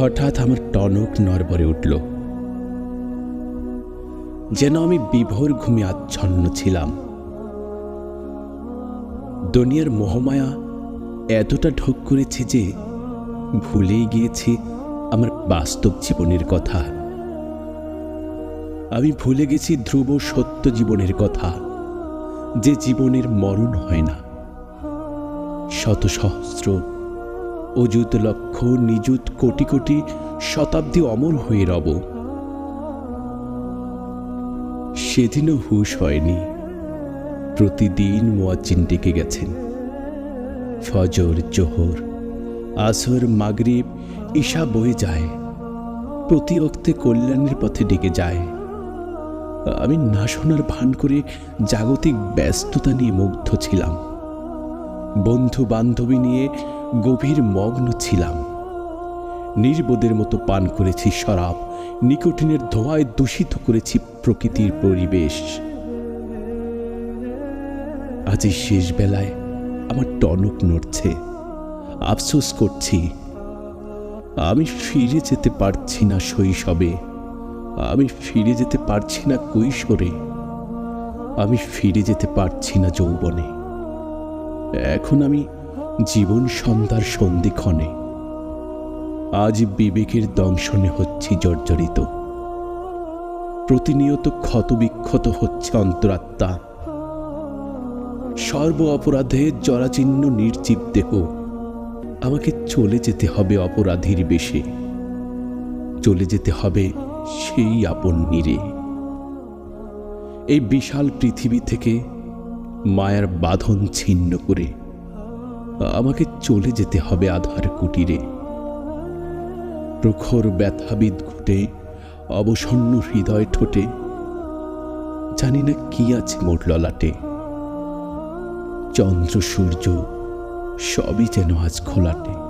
হঠাৎ আমার টনক নরবরে উঠল। যেন আমি বিভোর ঘুমে আচ্ছন্ন ছিলাম। দুনিয়ার মোহমায়া এতটা ঢোক করেছে যে ভুলেই গিয়েছি আমার বাস্তব জীবনের কথা। আমি ভুলে গেছি ধ্রুব সত্য জীবনের কথা, যে জীবনের মরণ হয় না। শত সহস্র অযুত লক্ষ, নিযুত কোটি কোটি শতাব্দী অমর হয়ে রব। সেদিনও হুশ হয়নি। প্রতিদিন মোয়াজ্জিন ডেকে গেছেন। ফজর, জোহর, আসর, মাগরিব, ঈশা বয়ে যায়। প্রতি অক্তে কল্যাণের পথে ডেকে যায়। আমি না শোনার ভান করে জাগতিক ব্যস্ততা নিয়ে মুগ্ধ ছিলাম। বন্ধু বান্ধবী নিয়ে গভীর মগ্ন ছিলাম। নির্বোধের মতো পান করেছি শরাব, নিকোটিনের ধোঁয়ায় দূষিত করেছি প্রকৃতির পরিবেশ। আজ এই শেষ বেলায় আমার টনক নড়ছে। আফসোস করছি। আমি ফিরে যেতে পারছি না শৈশবে। আমি ফিরে যেতে পারছি না কৈশোরে। আমি ফিরে যেতে পারছি না যৌবনে। এখন আমি জীবন সন্ধ্যার সন্ধিক্ষণে আজ বিবেকের দংশনে হচ্ছি জর্জরিত। প্রতিনিয়ত ক্ষতবিক্ষত হচ্ছে অন্তরাত্মা। সর্ব অপরাধে জরাচিহ্ন নির্জীব দেহ। আমাকে চলে যেতে হবে অপরাধীর বেশে। চলে যেতে হবে সেই আপন নিরে। এই বিশাল পৃথিবী থেকে মায়ার বাঁধন ছিন্ন করে আমাকে চলে যেতে হবে আধার কুটিরে। প্রখর ব্যথাবিদ ঘুটে, অবসন্ন হৃদয় ঠোঁটে। জানি না কি আছে মোট ললাটে। চন্দ্র সূর্য সবই যেন আজ খোলাটে।